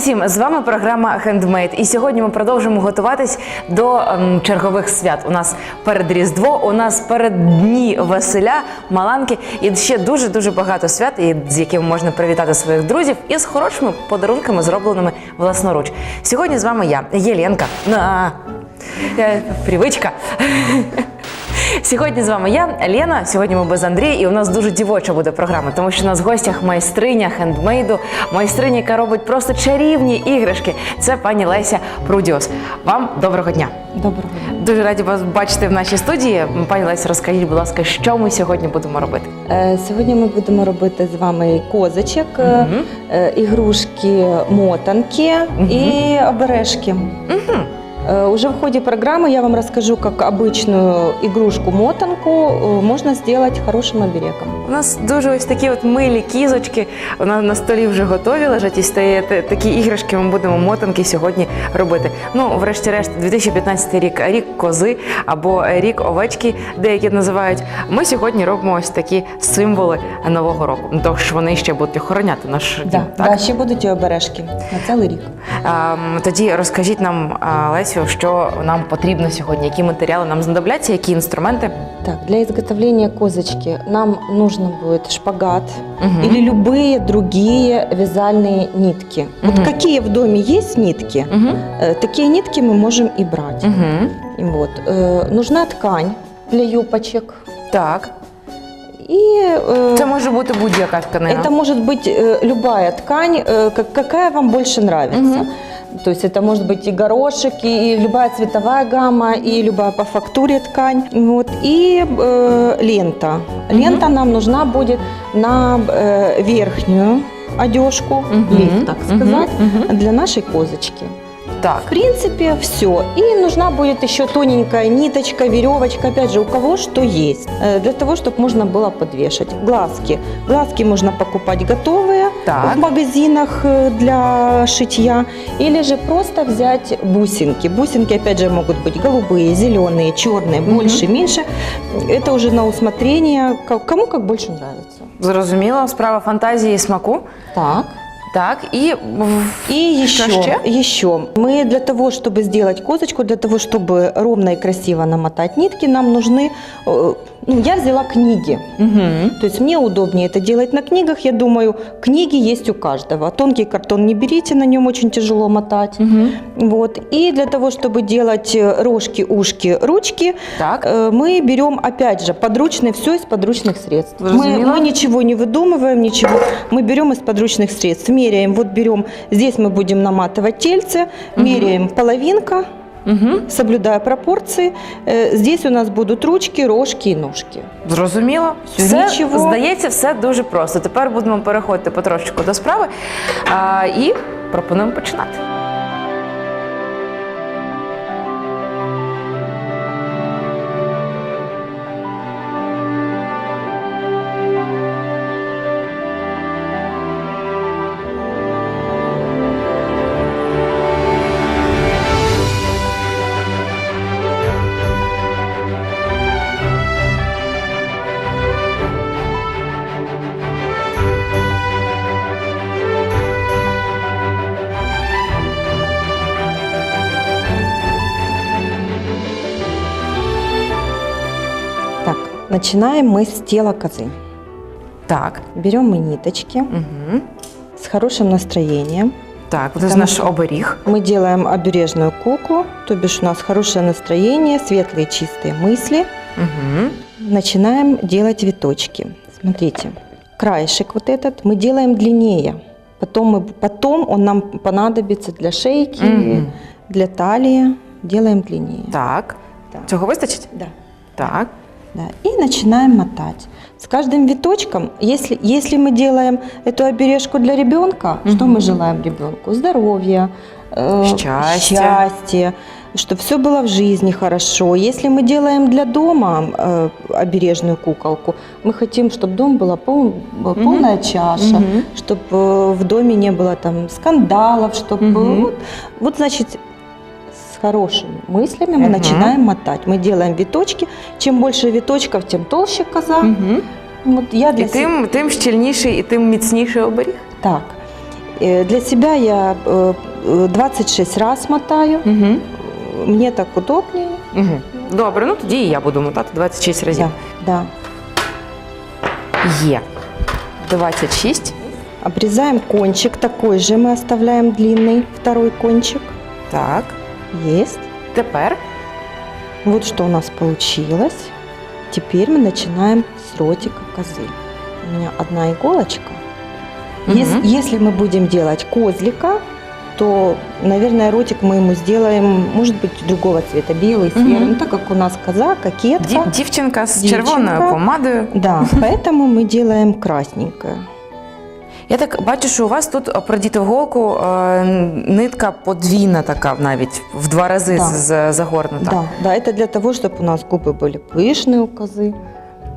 Усім! З вами програма Handmade. І сьогодні ми продовжимо готуватись до ем, чергових свят. У нас перед Різдво, у нас перед дні Василя, Маланки і ще дуже дуже багато свят, з якими можна привітати своїх друзів і з хорошими подарунками, зробленими власноруч. Сьогодні з вами я, Єленка. На е, привичка. Сьогодні з вами я, Лена. Сьогодні ми без Андрія, і у нас дуже дівоча буде програма, тому що у нас в гостях майстриня хендмейду, майстриня, яка робить просто чарівні іграшки. Це пані Леся Прудіос. Вам доброго дня. Доброго дня. Дуже раді вас бачити в нашій студії. Пані Леся, розкажіть, будь ласка, що ми сьогодні будемо робити? Е, Сьогодні ми будемо робити з вами козочок, е, Мгм. е, ігрушки, мотанки і обережки. Угу. Э, Уже в ходе программы я вам расскажу, как обычную игрушку-мотанку э, можно сделать хорошим оберегом. У нас дуже ось такі от милі кізочки. Вона на столі вже готові лежать і стає та- такі іграшки. Ми будемо мотанки сьогодні робити. Ну, врешті-решт, 2015 рік, рік кози або рік овечки, деякі називають. Ми сьогодні робимо ось такі символи нового року. Тож вони ще будуть охороняти наш дім. Да, так? да, ще будуть і обережки на цілий рік. Ем, Тоді розкажіть нам, а, Лесю, що нам потрібно сьогодні, які матеріали нам знадобляться, які інструменти. Так, для изготовления козочки нам нужно будет шпагат Мгм. или любые другие вязальные нитки. Вот Мгм. какие в доме есть нитки, Угу. э, такие нитки мы можем и брать. Угу. И Вот. э, Нужна ткань для юбочек. Так. И э, Це може бути будь-яка тканина. это может быть э, любая ткань, э, как- какая вам больше нравится. Мгм. То есть это может быть и горошек, и любая цветовая гамма, и любая по фактуре ткань. Вот. И э, лента. Лента нам нужна будет на э, верхнюю одежку, Мгм. лифт, так Мгм. сказать, Мгм. для нашей козочки. Так. В принципе, все. И нужна будет еще тоненькая ниточка, веревочка, опять же, у кого что есть, э, для того, чтобы можно было подвешать. Глазки. Глазки можно покупать готовые Так. в магазинах э, для шитья, или же просто взять бусинки. Бусинки, опять же, могут быть голубые, зеленые, черные, Мгм. больше, меньше. Это уже на усмотрение, ко- кому как больше нравится. Зрозуміло, справа фантазії і смаку. Так. Так, і в- И Что еще, еще? еще, мы для того, чтобы сделать козочку, для того, чтобы ровно и красиво намотать нитки, нам нужны, э, ну, я взяла книги. Угу. То есть мне удобнее это делать на книгах, я думаю, книги есть у каждого. Тонкий картон не берите, на нем очень тяжело мотать. Угу. Вот. И для того, чтобы делать э, рожки, ушки, ручки, Так. э, мы берем, опять же, подручные, все из подручных средств. Мы, мы ничего не выдумываем, ничего. Мы берем из подручных средств. Меряем, вот берем, здесь мы будем наматывать тельце, Мгм. меряем половинка, Угу. соблюдая пропорции. Э, Здесь у нас будуть ручки, рожки і ножки. Зрозуміло. Все, Все, нічого. здається, все дуже просто. Тепер будемо переходити потрошечку до справи а, і пропонуємо починати. Начинаем мы с тела козы. Так. Берем мы ниточки Угу. с хорошим настроением. Так, це Потому наш оберіг. Мы делаем обережную куклу, то бишь у нас хорошее настроение, светлые чистые мысли. Угу. Начинаем делать виточки. Смотрите, краешек вот этот мы делаем длиннее. Потом, мы, потом он нам понадобится для шейки, Мгм. для талии. Делаем длиннее. Так. Так. Цього вистачить? Да. Так. Да. И начинаем мотать. С каждым виточком, если, если мы делаем эту обережку для ребенка, что Мгм. мы желаем ребенку? Здоровья, э, Счастья. счастья, чтобы все было в жизни хорошо. Если мы делаем для дома э, обережную куколку, мы хотим, чтобы дом была пол, Мгм. полная чаша, Мгм. чтобы в доме не было там скандалов, чтобы Мгм. вот, вот значит с хорошими мыслями мы Мгм. начинаем мотать. Мы делаем виточки. Чем больше виточков, тем толще коза. Угу. Вот я для І себя тим, тим щільніший, і тим міцніший оберіг. так. Э, Для себя я э, э, 26 раз мотаю. Угу. Мне так удобнее. Угу. Добре, ну тоді і я буду мотати 26 разів. Да, да. Є. 26. Обрезаем кончик такой же, мы оставляем длинный второй кончик. Так. Есть. Тепер Вот что у нас получилось. Теперь мы начинаем с ротика козы. У меня одна иголочка. Ес- Мгм. Если мы будем делать козлика, то, наверное, ротик мы ему сделаем, может быть, другого цвета, белый, серый. Мгм. Ну, так как у нас коза, кокетка. Дів- дівчинка з Дівчинка. червоною помадою. Да, поэтому мы делаем красненькое. Я так бачу, що у вас тут о, продіти в голку е, нитка подвійна така навіть в два рази Да. з- загорнута. Да, да, это для того, чтобы у нас губы были пышные у козы.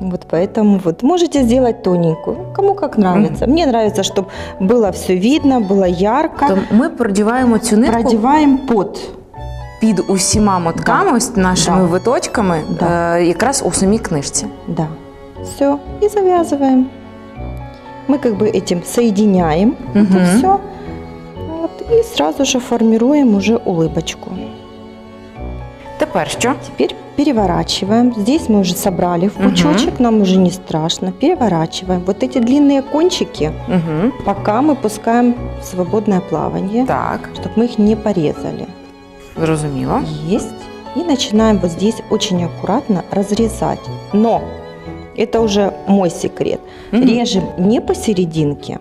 Вот поэтому вот можете сделать тоненькую, кому как нравится. Мне нравится, чтобы было все видно, было ярко. То ми продіваємо цю нитку Продеваем под. під усіма мотками, ось нашими Да. виточками, Да. е, якраз у самій книжці. Да. Все. И завязываем. Мы как бы этим соединяем Мгм. это все. Вот, и сразу же формируем уже улыбочку. Тепер що? Теперь переворачиваем. Здесь мы уже собрали в пучочек, нам уже не страшно. Переворачиваем. Вот эти длинные кончики Угу. пока мы пускаем в свободное плавание, Так, чтобы мы их не порезали. зрозуміло. Есть. И начинаем вот здесь очень аккуратно разрезать. Но это уже мой секрет. Мгм. Режем не посерединке,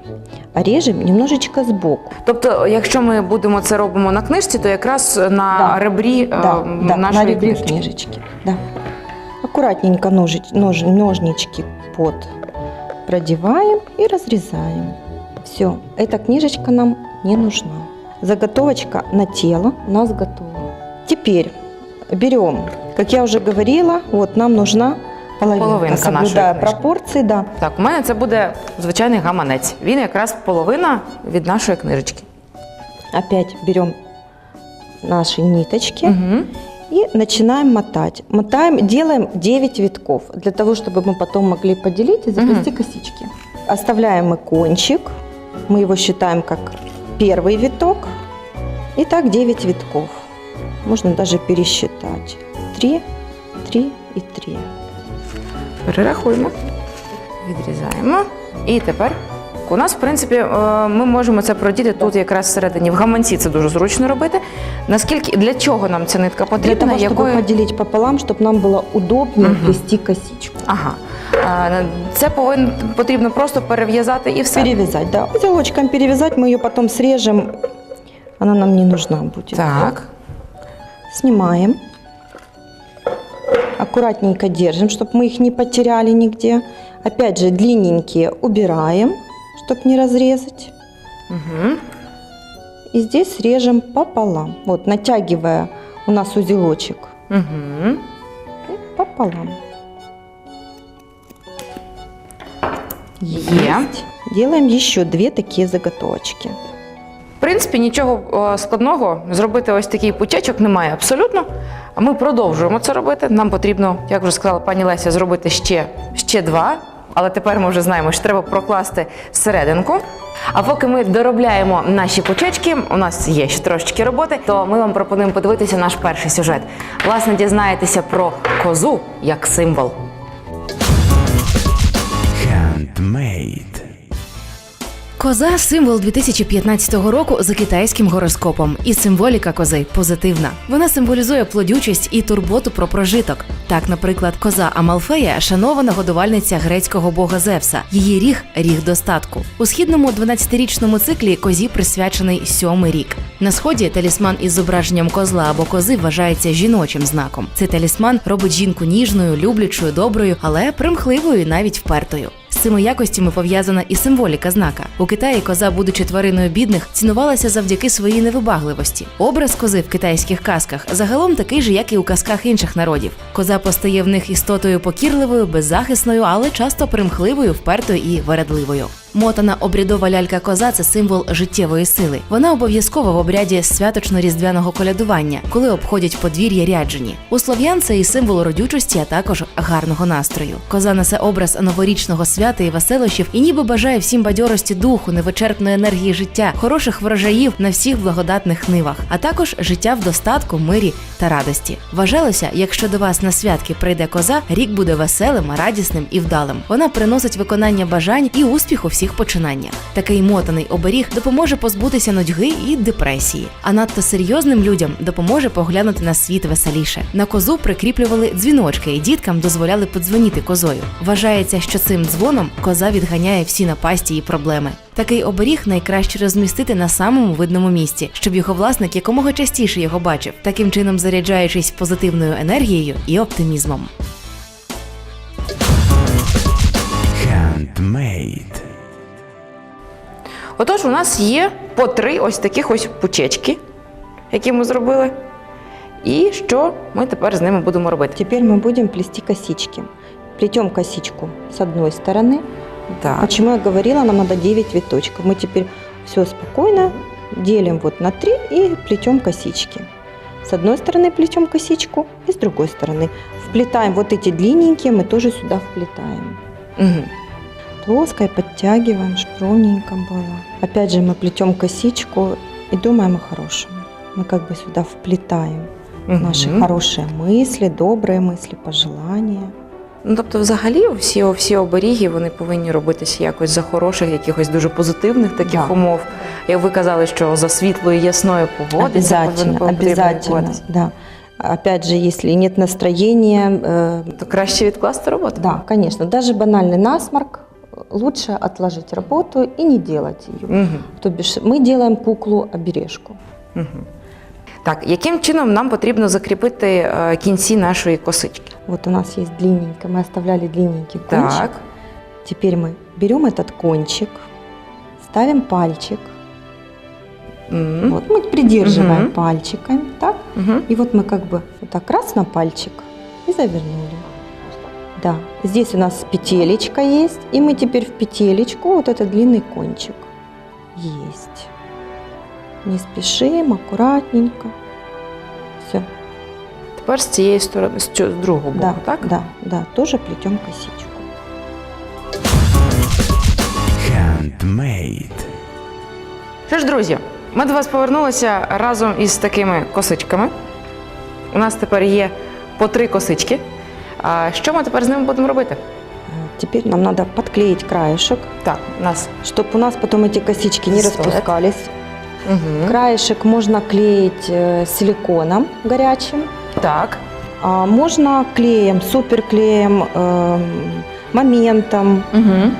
а режем немножечко сбоку. Тобто, якщо ми будемо це робимо на книжці, то якраз на Да. ребрі е, Да, да, на нашої ребре книжки. книжечки. Да. Аккуратненько ножич, нож, ножнички под продеваем и разрезаем. Все, эта книжечка нам не нужна. Заготовочка на тело у нас готова. Теперь берем, как я уже говорила, вот нам нужна половинка. Половинка нашої Соблюдая книжки. пропорции, да. Так, у мене це буде звичайний гаманець. Він якраз половина від нашої книжечки. Опять берем наши ниточки. Угу. И начинаем мотать. Мотаем, делаем 9 витков, для того, чтобы мы потом могли поделить и заплести косички. Оставляем мы кончик, мы его считаем как первый виток. И так 9 витков. Можно даже пересчитать. 3, 3 и 3. Перерахуємо, відрізаємо. І тепер у нас, в принципі, е, ми можемо це продіти тут якраз всередині. В гаманці це дуже зручно робити. Наскільки для чого нам ця нитка Для потрібна? того, чтобы поделить пополам, чтобы нам было удобнее Мгм. плести косичку. Ага. Е, Це повинно потрібно просто перев'язати і все. Перевязать, да. Узелочком перевязать, мы ее потом срежем. Она нам не нужна будет. Так. Снимаем. Аккуратненько держим, чтобы мы их не потеряли нигде. Опять же, длинненькие убираем, чтобы не разрезать. Угу. И здесь режем пополам. Вот, натягивая у нас узелочек. Угу. И пополам. Е. Есть. Делаем еще две такие заготовочки. Принципі, нічого е, складного зробити ось такий пучечок немає абсолютно. А ми продовжуємо це робити. Нам потрібно, як вже сказала пані Леся, зробити ще, ще два. Але тепер ми вже знаємо, що треба прокласти серединку. А поки ми доробляємо наші пучечки, у нас є ще трошечки роботи, то ми вам пропонуємо подивитися наш перший сюжет. Власне, дізнаєтеся про козу як символ. Handmade. Коза символ 2015 року за китайським гороскопом, і символіка кози позитивна. Вона символізує плодючість і турботу про прожиток. Так, наприклад, коза Амалфея шанована годувальниця грецького бога Зевса. Її ріг ріг достатку. У східному 12-річному циклі козі присвячений сьомий рік. На сході талісман із зображенням козла або кози вважається жіночим знаком. Цей талісман робить жінку ніжною, люблячою, доброю, але примхливою навіть впертою. Цими якостями пов'язана і символіка знака. У Китаї коза, будучи твариною бідних, цінувалася завдяки своїй невибагливості. Образ кози в китайських казках загалом такий же, як і у казках інших народів. Коза постає в них істотою покірливою, беззахисною, але часто примхливою, впертою і вередливою. Мотана обрядова лялька коза це символ життєвої сили. Вона обов'язкова в обряді святочно-різдвяного колядування, коли обходять подвір'я ряджені. У слов'ян це і символ родючості, а також гарного настрою. Коза несе образ новорічного свята і веселощів, і ніби бажає всім бадьорості духу, невичерпної енергії життя, хороших врожаїв на всіх благодатних нивах, а також життя в достатку, мирі та радості. Вважалося, якщо до вас на святки прийде коза, рік буде веселим, радісним і вдалим. Вона приносить виконання бажань і успіх у всіх починаннях. Такий мотаний оберіг допоможе позбутися нудьги і депресії. А надто серйозним людям допоможе поглянути на світ веселіше. На козу прикріплювали дзвіночки, і діткам дозволяли подзвонити козою. Вважається, що цим дзвоном коза відганяє всі напасті і проблеми. Такий оберіг найкраще розмістити на самому видному місці, щоб його власник якомога частіше його бачив, таким чином заряджаючись позитивною енергією і оптимізмом. Handmade. Отож, у нас є по три ось таких ось пучечки, які ми зробили. І що ми тепер з ними будемо робити? Теперь мы будем плести косички. Плетем косичку с одной стороны. Так. Почему я говорила, нам надо 9 виточков. Мы теперь все спокойно делим вот на 3 и плетем косички. С одной стороны плетем косичку и с другой стороны. Вплетаем вот эти длинненькие, мы тоже сюда вплетаем. Угу. Плоско и подтягиваем, чтобы ровненько было. Опять же мы плетем косичку и думаем о хорошем. Мы как бы сюда вплетаем наши хорошие мысли, добрые мысли, пожелания. Ну, тобто, взагалі, всі, всі оберіги вони повинні робитися якось за хороших, якихось дуже позитивних таких Да. умов. Як ви казали, що за світлої ясної погоди це обязательно, повинно потрібно обязательно, відбуватися. да. Опять же, если нет настроения, э, То краще відкласти роботу. да, конечно, даже банальный насморк э, лучше отложить работу и не делать ее. Угу. То бишь мы делаем куклу обережку. Угу. Так, яким чином нам потрібно закріпити е, кінці нашої косички? Вот у нас есть длинненький, мы оставляли длинненький кончик. Так. Теперь мы берем этот кончик, ставим пальчик, М. вот мы придерживаем Мгм. пальчиками, так? Мгм. И вот мы как бы вот так раз на пальчик и завернули. Да, здесь у нас петелечка есть, и мы теперь в петелечку вот этот длинный кончик. Есть. Не спешим, аккуратненько. Все, Тепер з цієї сторони, з цього- з другого боку, да, так? да, да, тоже плетем косичку. Handmade. Що ж, друзі, ми до вас повернулися разом із такими косичками. У нас тепер є по три косички. А що ми тепер з ними будемо робити? Э, Теперь нам надо подклеить краешек, Так, у нас чтобы у нас потом эти косички не Стоит. распускались. угу. Краешек можно клеить э, силиконом горячим, так. А можно клеем, суперклеем, эм, моментом, Угу.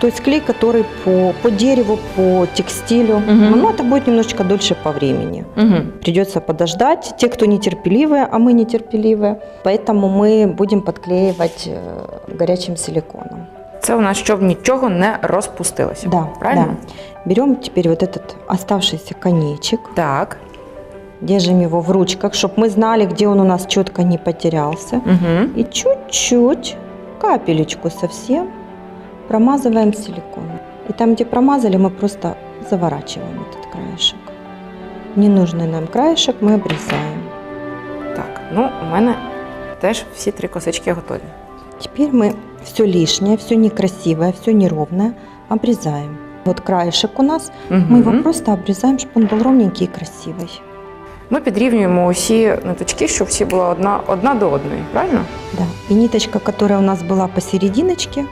То есть клей, который по, по дереву, по текстилю. Мгм. Но это будет немножечко дольше по времени. Угу. Придется подождать. Те, кто нетерпеливые, а мы нетерпеливые, поэтому мы будем подклеивать э, горячим силиконом. Це у нас щоб нічого не розпустилося. Да, Правильно? да. Берем теперь вот этот оставшийся конечек, Так. держим его в ручках, чтобы мы знали, где он у нас четко не потерялся. Угу. И чуть-чуть, капелечку совсем, промазываем силиконом. И там, где промазали, мы просто заворачиваем этот краешек. Ненужный нам краешек мы обрезаем. Так, ну у мене теж всі три косички готові. Теперь мы все лишнее, все некрасивое, все неровное обрезаем. Вот краешек у нас, мы его Мгм. просто обрезаем, чтобы он был ровненький и красивый. Ми підрівнюємо усі ниточки, щоб всі були одна, одна до одної, правильно? Да. И ниточка, которая у нас была посерединочке,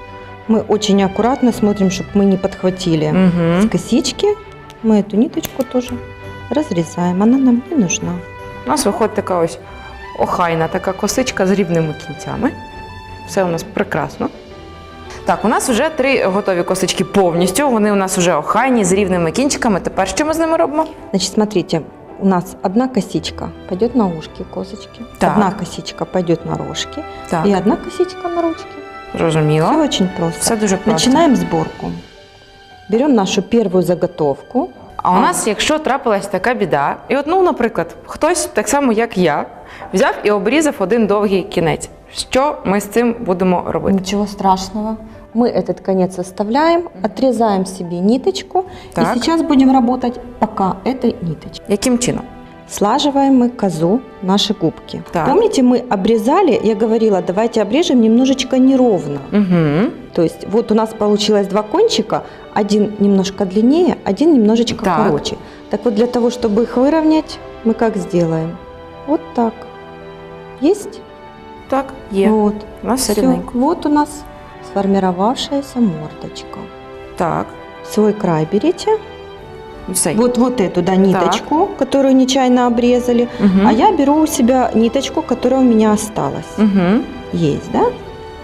мы очень аккуратно смотрим, чтобы мы не подхватили. с Угу. косички мы эту ниточку тоже разрезаем. Она нам не нужна. У нас виходить така ось охайна така косичка з рівними кінцями. Все у нас прекрасно. Так, у нас вже три готові косички повністю. Вони у нас вже охайні з рівними кінчиками. Тепер що ми з ними робимо? Значит, смотрите, у нас одна косичка пойдет на ушки косочки, Так. одна косичка пойдет на рожки Так, и одна косичка на ручки. зрозуміло. Все очень просто. Все дуже просто. Начинаем сборку. Берем нашу первую заготовку. А у нас, якщо трапилась така біда, і от, ну, наприклад, хтось так само, як я, взяв і обрізав один довгий кінець. Що ми з цим будемо робити? Ничего страшного. Мы этот конец оставляем, отрезаем себе ниточку. Так. И сейчас будем работать пока этой ниточкой. Яким чином? Слаживаем мы козу, наши губки. Так. Помните, мы обрезали, я говорила, давайте обрежем немножечко неровно. Угу. То есть вот у нас получилось два кончика, один немножко длиннее, один немножечко Так. короче. Так вот для того, чтобы их выровнять, мы как сделаем? Вот так. Есть? Так, є. Вот. У нас все. Вот у нас сформировавшаяся мордочка. Так, Свой край берите. Все. Вот, вот эту, да, ниточку, которую нечаянно обрезали. Угу. А я беру у себя ниточку, которая у меня осталась. Угу. Есть, да?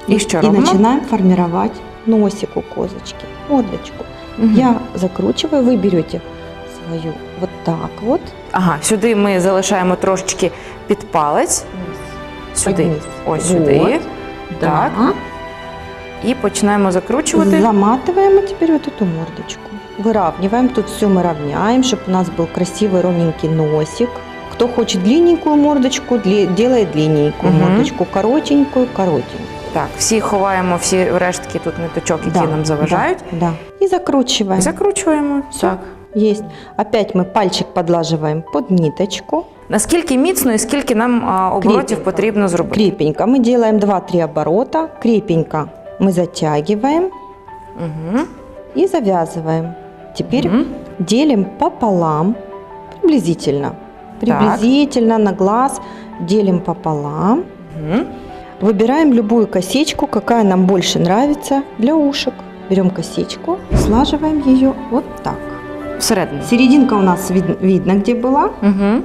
И И начинаем формировать носик у козочки, мордочку. Мгм. Я закручиваю, вы берете свою вот так вот. Ага, сюди ми залишаємо трошечки під палець. Сюди. Подниз. Ось сюди. Вот. Так. Да. І починаємо закручувати. Заматываем и теперь вот эту мордочку. Выравниваем. Тут все мы равняем, чтобы у нас был красивый ровненький носик. Кто хочет длинненькую мордочку, дли- делает длинненькую Мгм. мордочку, коротенькую, коротенькую. Так, всі ховаємо всі рештки тут ниточок, які Да, нам заважають. Да, да. И закручиваем. Закручуємо. Так. Есть. Опять мы пальчик подлаживаем под ниточку. Наскільки міцно і скільки нам а, оборотів Крепенько. потрібно зробити? Крепенько. Мы делаем 2-3 оборота. Крепенько Мы затягиваем Угу. и завязываем. Теперь Мгм. делим пополам, приблизительно. Приблизительно на глаз делим пополам. Угу. Выбираем любую косичку, какая нам больше нравится для ушек. Берем косичку, слаживаем ее вот так. Всередину. Серединка у нас вид- видно, где была. Угу.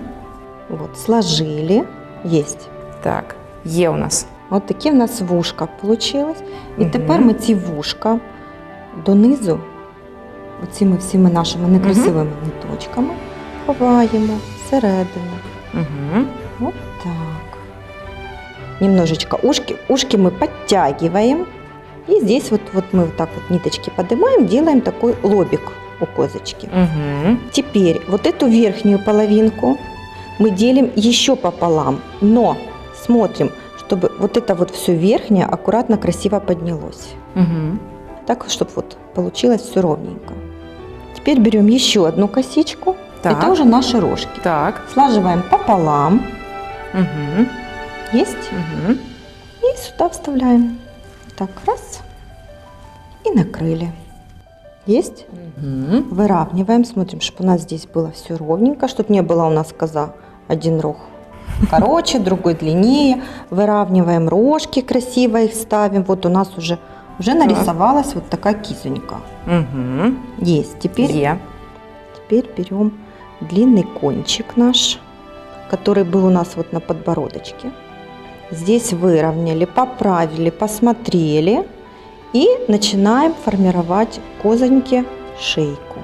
Вот, сложили. Есть. Так, є у нас. От таке в нас вушка получилось. І Мгм. тепер ми ці вушка донизу, оціми всіми нашими некрасивими ниточками, ховаємо всередину. Угу. Вот так. Немножечко ушки, ушки мы подтягиваем. И здесь вот, вот мы вот так вот ниточки поднимаем, делаем такой лобик у козочки. Угу. Теперь вот эту верхнюю половинку мы делим еще пополам, но смотрим, чтобы вот это вот все верхнее аккуратно, красиво поднялось. Угу. Так, чтобы вот получилось все ровненько. Теперь берем еще одну косичку. Так. Это уже наши рожки. Так. Слаживаем пополам. Угу. Есть? Угу. И сюда вставляем. Так, раз. И накрыли. Есть? Угу. Выравниваем, смотрим, чтобы у нас здесь было все ровненько, чтобы не было у нас коза один рог короче, другой длиннее. Выравниваем рожки, красиво их ставим. Вот у нас уже, уже нарисовалась вот такая кисонька. Угу. Есть. Теперь, Є. теперь берем длинный кончик наш, который был у нас вот на подбородочке. Здесь выровняли, поправили, посмотрели. И начинаем формировать козоньке шейку.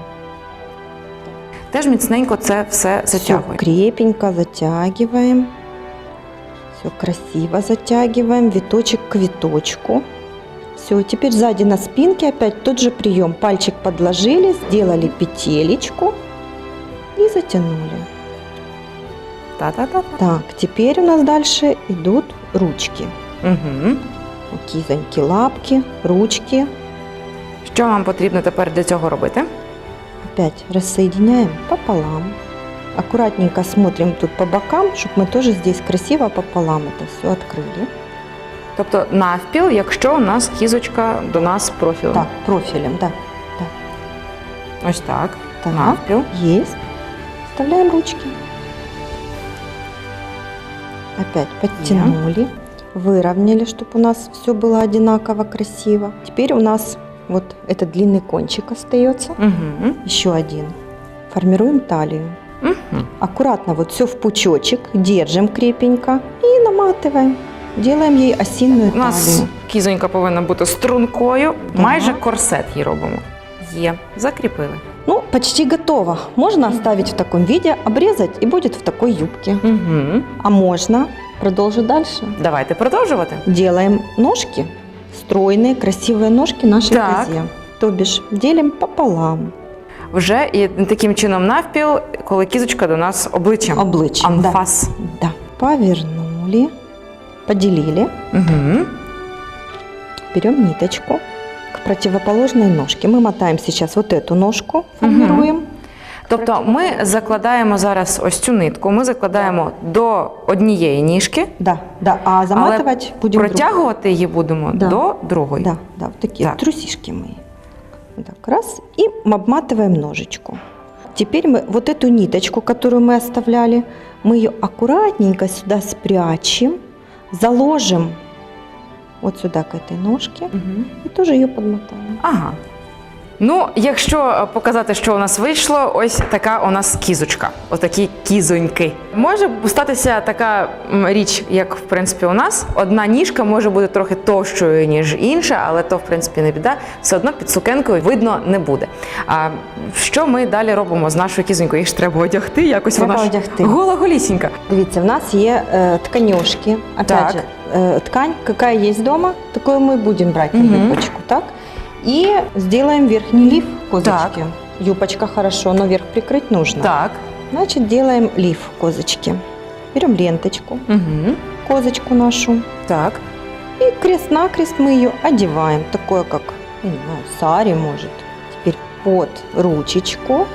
Теж міцненько це все Все крепенько затягиваем. Все красиво затягиваем. Виточек к виточку. Все, теперь сзади на спинке опять тот же прием. Пальчик подложили, сделали петелечку и затянули. Та-та-та. Так, теперь у нас дальше идут ручки. Угу. Кизоньки, лапки, ручки. Що вам потрібно тепер для цього робити? Опять рассоединяем пополам. Аккуратненько смотрим тут по бокам, чтобы мы тоже здесь красиво пополам это все открыли. Тобто навпіл, якщо у нас кізочка до нас профілем. Так, профилем, да. Ось так. Так, Навпіл. есть. Вставляем ручки. Опять подтянули, выровняли, чтобы у нас все было одинаково красиво. Теперь у нас вот этот длинный кончик остается. Угу. Еще один. Формируем талию. Угу. Аккуратно вот все в пучочек, держим крепенько и наматываем. Делаем ей осиную У нас талию. кізонька повинна бути стрункою, Да. майже корсет її робимо. Є, закріпили. Ну, почти готово. Можно оставить в таком виде, обрезать и будет в такой юбке. Угу. А можно продолжить дальше. Давайте продовжувати. Делаем ножки, стройные, красивые ножки нашей Так. козе. То бишь делим пополам. Вже і таким чином навпіл, коли кізочка до нас обличчям. Обличьем, да. Анфас. Да. Повернули, поделили. Угу. Берем ниточку к противоположной ножке. Мы мотаем сейчас вот эту ножку, формируем. Тобто ми закладаємо зараз ось цю нитку, ми закладаємо до однієї ніжки, Да, да. А але заматывать будем друг- протягувати її будемо Да. до другої. Да, да, вот такие Так. трусишки мои. Вот так, раз. И обматываем ножичку. Теперь мы вот эту ниточку, которую мы оставляли, мы ее аккуратненько сюда спрячем, заложим вот сюда к этой ножке Мгм. и тоже ее подмотаем. Ага. Ну, якщо е, показати, що у нас вийшло, ось така у нас кізочка, отакі кізоньки. Може статися така річ, як в принципі у нас. Одна ніжка може бути трохи товщою, ніж інша, але то, в принципі, не біда. Все одно під сукенкою видно не буде. А що ми далі робимо з нашою кізонькою? Їх ж треба одягти, якось Треба вона ж одягти. гола голісінька. Дивіться, в нас є е, тканюшки. Опять Так. же, э, ткань, какая есть дома, такую мы будем брать на Мгм. юбочку, так? И сделаем верхний лиф козочки. Юбочка хорошо, но верх прикрыть нужно. Так. Значит, делаем лиф козочки. Берем ленточку, Угу. козочку нашу, Так. и крест-накрест мы ее одеваем, такое как, я не знаю, сари может. Теперь под ручечку,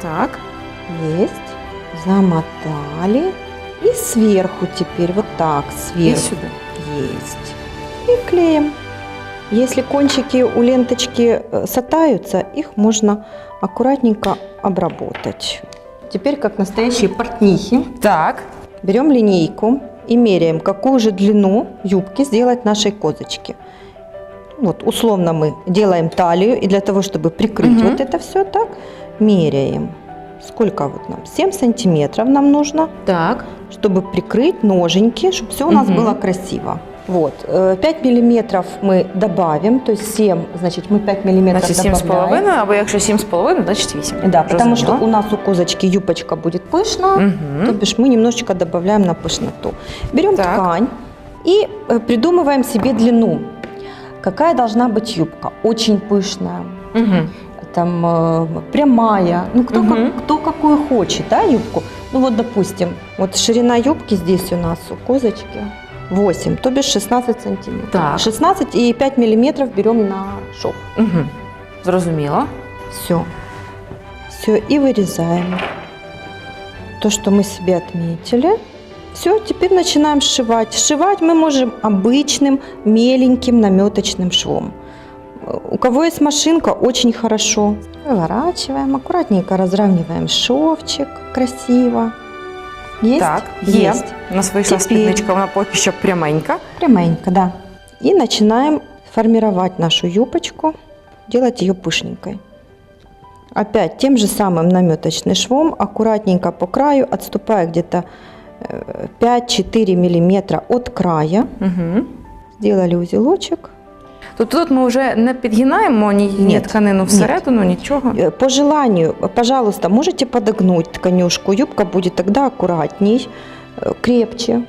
Так. есть, замотали, и сверху теперь вот так, сверху. сюди. Есть. И клеим. Если кончики у ленточки э, сатаются, их можно аккуратненько обработать. Теперь, как настоящие портнихи, Так. берем линейку и меряем, какую же длину юбки сделать нашей козочки. Вот, условно мы делаем талию, и для того, чтобы прикрыть Мгм. вот это все так, меряем. Сколько вот нам? 7 сантиметров нам нужно Так. чтобы прикрыть ноженьки, чтобы все у нас Мгм. было красиво. Вот, э, 5 миллиметров мы добавим, то есть 7, значит, мы 5 миллиметров Значить, сім з добавляем. половиною, або якщо сім з половиною, значить вісім. Да, потому что Зрозуміло. у нас у козочки юбочка будет пышная, Мгм. то бишь мы немножечко добавляем на пышноту. Берем Так. ткань и э, придумываем себе длину. Какая должна быть юбка? Очень пышная, Мгм. там э, прямая, ну кто, Мгм. как, кто какую хочет, да, юбку. Ну вот, допустим, вот ширина юбки здесь у нас у козочки 8, то бишь 16 сантиметров. Так. 16 и 5 миллиметров берем на шов. Мгм. Зрозуміло. Все. Все, и вырезаем. То, что мы себе отметили. Все, теперь начинаем сшивать. Сшивать мы можем обычным меленьким наметочным швом. У кого есть машинка, очень хорошо. Выворачиваем, аккуратненько разравниваем шовчик красиво. Есть? Так, є. Есть. У нас вийшла Тепер. спідничка, вона поки що пряменька. Да. И начинаем формировать нашу юбочку, делать ее пышненькой. Опять тем же самым наметочным швом, аккуратненько по краю, отступая где-то э, 5-4 миллиметра от края. Угу. Сделали узелочек. Тобто тут ми вже не підгинаємо ні, ні Ні. тканину всередину, нічого. Э, По желанию, пожалуйста, можете подогнуть тканюшку, юбка будет тогда аккуратней, э, крепче.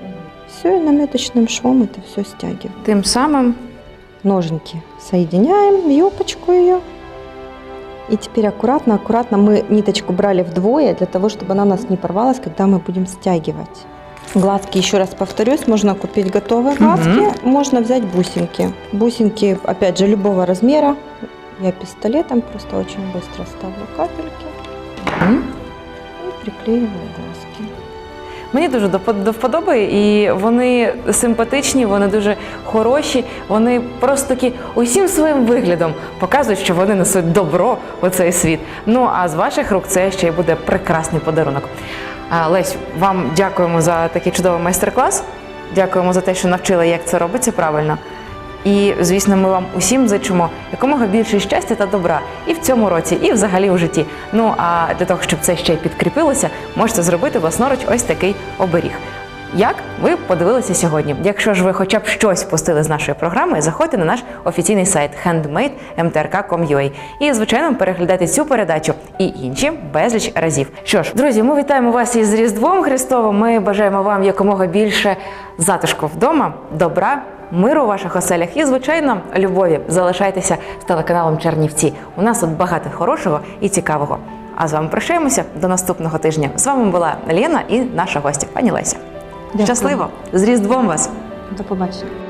Все, и наметочным швом это все стягиваем. Тим самим ноженьки соединяем в юбочку ее. И теперь аккуратно, аккуратно мы ниточку брали вдвое для того, чтобы она у нас не порвалась, когда мы будем стягивать. Глазки, еще раз повторюсь, можно купить готовые глазки, можно взять бусинки. Бусинки, опять же, любого размера. Я пистолетом просто очень быстро ставлю капельки Мгм. и приклеиваю глазки. Мені дуже до до вподоби, і вони симпатичні, вони дуже хороші. Вони просто такі усім своїм виглядом показують, що вони несуть добро у цей світ. Ну а з ваших рук це ще й буде прекрасний подарунок. Лесь, вам дякуємо за такий чудовий майстер-клас. Дякуємо за те, що навчили, як це робиться правильно. І, звісно, ми вам усім зичимо якомога більше щастя та добра і в цьому році, і взагалі у житті. Ну а для того, щоб це ще й підкріпилося, можете зробити власноруч ось такий оберіг. Як ви подивилися сьогодні? Якщо ж ви хоча б щось впустили з нашої програми, заходьте на наш офіційний сайт handmade.mtrk.com.ua і, звичайно, переглядайте цю передачу і інші безліч разів. Що ж, друзі, ми вітаємо вас із Різдвом Христовим. Ми бажаємо вам якомога більше затишку вдома, добра. Миру у ваших оселях і, звичайно, любові. Залишайтеся з телеканалом Чернівці. У нас тут багато хорошого і цікавого. А з вами прощаємося до наступного тижня. З вами була Лена і наша гостя, пані Леся. Дякую. Щасливо! З Різдвом вас! До побачення.